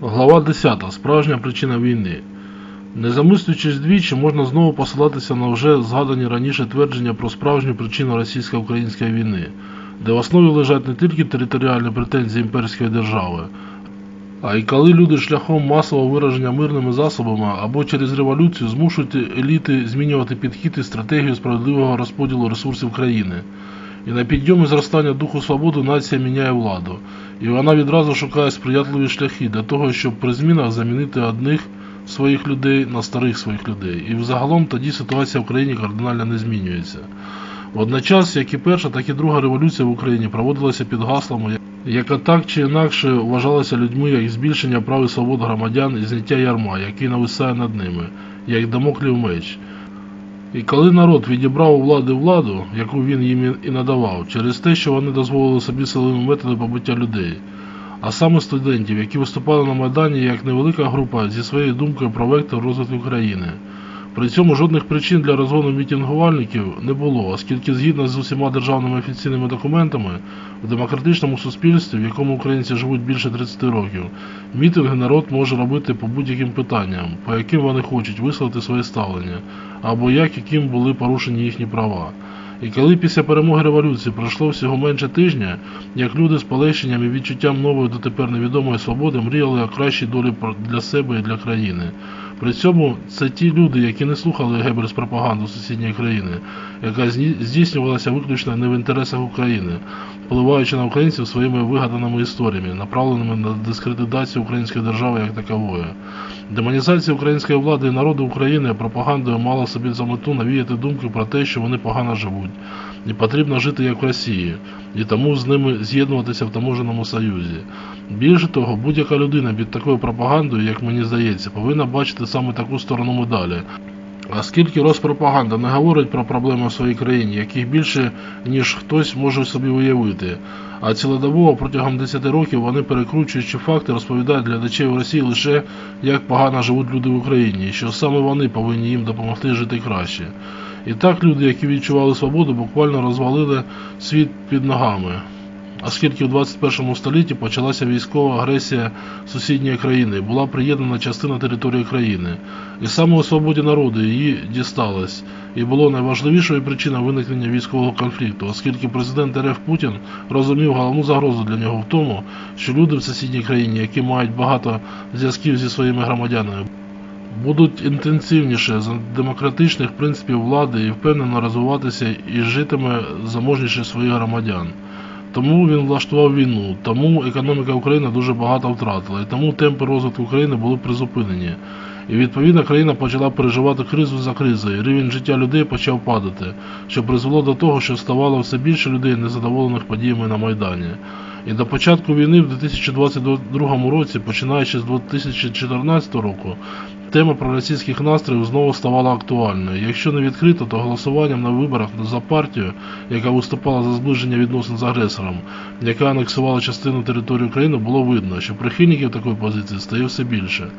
Глава 10. Справжня причина війни. Не замислюючись двічі, можна знову посилатися на вже згадані раніше твердження про справжню причину російсько-української війни, де в основі лежать не тільки територіальні претензії імперської держави, а й коли люди шляхом масового вираження мирними засобами або через революцію змушують еліти змінювати підхід і стратегію справедливого розподілу ресурсів країни. І на підйомі зростання духу свободи нація міняє владу, і вона відразу шукає сприятливі шляхи для того, щоб при змінах замінити одних своїх людей на старих своїх людей. І взагалом тоді ситуація в країні кардинально не змінюється. Водночас, як і перша, так і друга революція в Україні проводилася під гаслами, яка так чи інакше вважалася людьми як збільшення прав і свобод громадян і зняття ярма, який нависає над ними, як дамоклів меч. І коли народ відібрав у влади владу, яку він їм і надавав, через те, що вони дозволили собі силовими методи побиття людей, а саме студентів, які виступали на Майдані як невелика група зі своєю думкою про вектор розвитку країни. При цьому жодних причин для розгону мітингувальників не було, оскільки згідно з усіма державними офіційними документами в демократичному суспільстві, в якому українці живуть більше 30 років, мітинги народ може робити по будь-яким питанням, по яким вони хочуть висловити своє ставлення, або як яким були порушені їхні права. І коли після перемоги революції пройшло всього менше тижня, як люди з полегшенням і відчуттям нової дотепер невідомої свободи мріяли о кращій долі для себе і для країни. При цьому це ті люди, які не слухали Геббельс пропаганду сусідньої країни, яка здійснювалася виключно не в інтересах України, впливаючи на українців своїми вигаданими історіями, направленими на дискредитацію української держави як такової. Демонізація української влади і народу України пропагандою мала собі за мету навіяти думки про те, що вони погано живуть, і потрібно жити як в Росії, і тому з ними з'єднуватися в таможеному союзі. Більше того, будь-яка людина під такою пропагандою, як мені здається, повинна бачити саме таку сторону медалі. Оскільки Роспропаганда не говорить про проблеми в своїй країні, яких більше, ніж хтось може собі уявити, а цілодобово протягом 10 років вони, перекручуючи факти, розповідають глядачей в Росії лише як погано живуть люди в Україні, що саме вони повинні їм допомогти жити краще. І так люди, які відчували свободу, буквально розвалили світ під ногами. Оскільки в 21 столітті почалася військова агресія сусідньої країни, була приєднана частина території країни. І саме у свободі народу її дісталось, і було найважливішою причиною виникнення військового конфлікту, оскільки президент РФ Путін розумів головну загрозу для нього в тому, що люди в сусідній країні, які мають багато зв'язків зі своїми громадянами, будуть інтенсивніше за демократичних принципів влади і впевнено розвиватися і житиме заможніше своїх громадян. Тому він влаштував війну, тому економіка України дуже багато втратила, і тому темпи розвитку країни були призупинені. І відповідно країна почала переживати кризу за кризою, рівень життя людей почав падати, що призвело до того, що ставало все більше людей незадоволених подіями на Майдані. І до початку війни в 2022 році, починаючи з 2014 року, тема проросійських настроїв знову ставала актуальною. Якщо не відкрито, то голосуванням на виборах за партію, яка виступала за зближення відносин з агресором, яка анексувала частину території України, було видно, що прихильників такої позиції стає все більше.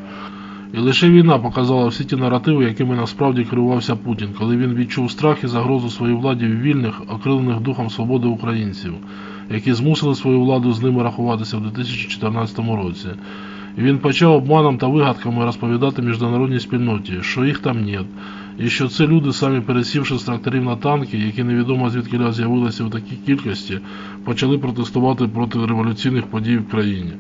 І лише війна показала всі ті наративи, якими насправді керувався Путін, коли він відчув страх і загрозу своїй владі вільних, окрилених духом свободи українців, які змусили свою владу з ними рахуватися в 2014 році. І він почав обманом та вигадками розповідати міжнародній спільноті, що їх там нет, і що це люди, самі пересівши з тракторів на танки, які невідомо звідки з'явилися у такій кількості, почали протестувати проти революційних подій в країні.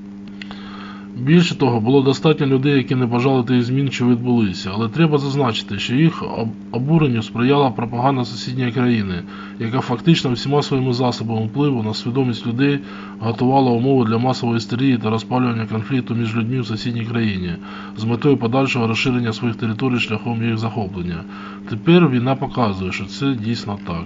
Більше того, було достатньо людей, які не бажали тих змін, що відбулися, але треба зазначити, що їх об- обуренню сприяла пропаганда сусідньої країни, яка фактично всіма своїми засобами впливу на свідомість людей готувала умови для масової істерії та розпалювання конфлікту між людьми в сусідній країні з метою подальшого розширення своїх територій шляхом їх захоплення. Тепер війна показує, що це дійсно так.